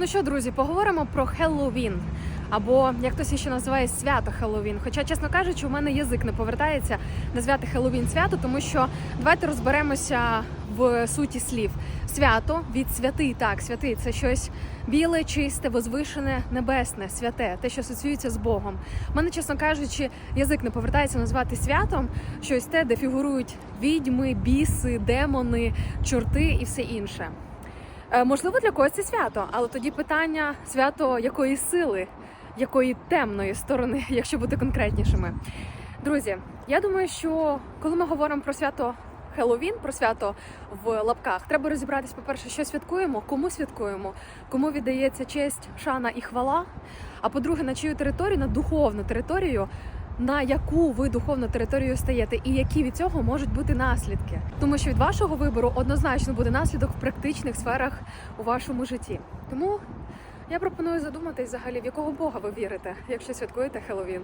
Ну що, друзі, поговоримо про Хеллоуін. Або як хтось ще називає свято Хеллоуін. Хоча, чесно кажучи, у мене язик не повертається назвати Хеллоуін свято, тому що давайте розберемося в суті слів. Свято від святий, так, святий це щось біле, чисте, возвишене, небесне, святе, те, що асоціюється з Богом. У мене, чесно кажучи, язик не повертається назвати святом щось те, де фігурують відьми, біси, демони, чорти і все інше. Е, Можливо, для когось це свято, але тоді питання свято якої сили, якої темної сторони, якщо бути конкретнішими. Друзі, я думаю, що коли ми говоримо про свято Хеллоуін, про свято в лапках, треба розібратись, по-перше, що святкуємо, кому святкуємо, кому віддається честь, шана і хвала. А по-друге, на чию територію, на духовну територію, на яку ви духовну територію стаєте, і які від цього можуть бути наслідки. Тому що від вашого вибору однозначно буде наслідок в практичних сферах у вашому житті. Тому я пропоную задуматись взагалі, в якого Бога ви вірите, якщо святкуєте Хеллоуін.